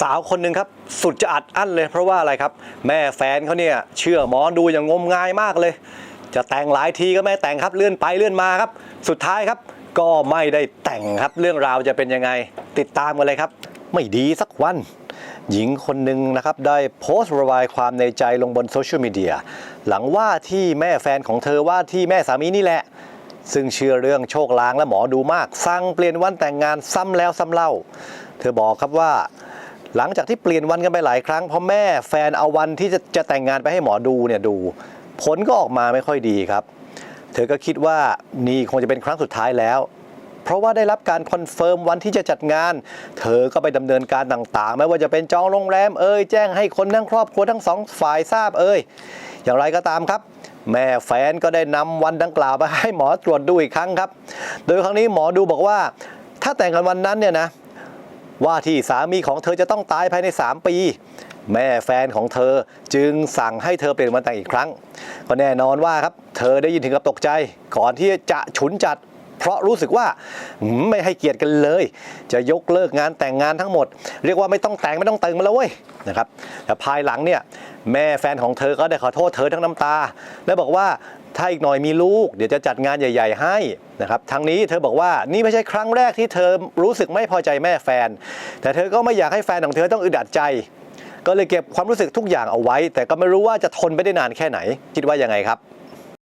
สาวคนหนึ่งครับสุดจะอัดอั้นเลยเพราะว่าอะไรครับ แม่แฟนเขาเนี่ยเชื่อหมอดูอย่างงมงายมากเลย จะแต่งหลายทีก็ไม่แต่งครับเลื่อนไปเลื่อนมาครับ สุดท้ายครับก็ไม่ได้แต่งครับเรื่องราวจะเป็นยังไง ติดตามกันเลยครับ ไม่ดีสักวัน หญิงคนหนึ่งนะครับได้โพสต์ระบายความในใจลงบนโซเชียลมีเดียหลังว่าที่แม่แฟนของเธอว่าที่แม่สามีนี่แหละ ซึ่งเชื่อเรื่องโชคลางและหมอดูมาก สั่งเปลี่ยนวันแต่งงานซ้ำแล้วซ้ำเล่า เธอบอกครับว่า หลังจากที่เปลี่ยนวันกันไปหลายครั้งเพราะแม่แฟนเอาวันที่จะจะแต่งงานไปให้หมอดูเนี่ยดู ผลก็ออกมาไม่ค่อยดีครับ เธอก็คิดว่านี่คงจะเป็นครั้งสุดท้ายแล้ว เพราะว่าได้รับการคอนเฟิร์มวันที่จะจัดงาน เธอก็ไปดำเนินการต่างๆ ไม่ว่าจะเป็นจองโรงแรมเอ่ยแจ้งให้คนทั้งครอบครัวทั้งสองฝ่ายทราบเอ่ยอย่างไรก็ตามครับแม่แฟนก็ได้นำวันดังกล่าวไปให้หมอตรวจดูอีกครั้งครับ โดยครั้งนี้หมอดูบอกว่า ถ้าแต่งกันวันนั้นเนี่ยนะ ว่าที่สามีของเธอจะต้องตายภายใน 3 ปี แม่แฟนของเธอจึงสั่งให้เธอเปลี่ยนวันแต่งอีกครั้ง ก็แน่นอนว่าครับ เธอได้ยินถึงกับตกใจ ก่อนที่จะฉุนจัดเพราะรู้สึกว่าไม่ให้เกียรติกันเลย จะยกเลิกงานแต่งงานทั้งหมด เรียกว่าไม่ต้องแต่งไม่ต้องแต่งมาแล้วเว้ยนะครับแต่ภายหลังเนี่ยแม่แฟนของเธอก็ได้ขอโทษเธอทั้งน้ำตา และบอกว่า ถ้าอีกหน่อยมีลูก เดี๋ยวจะจัดงานใหญ่ ๆ ให้นะครับทั้งนี้เธอบอกว่านี่ไม่ใช่ครั้งแรกที่เธอรู้สึกไม่พอใจแม่แฟน แต่เธอก็ไม่อยากให้แฟนของเธอต้องอึดอัดใจ ก็เลยเก็บความรู้สึกทุกอย่างเอาไว้ แต่ก็ไม่รู้ว่าจะทนไปได้นานแค่ไหน คิดว่ายังไงครับ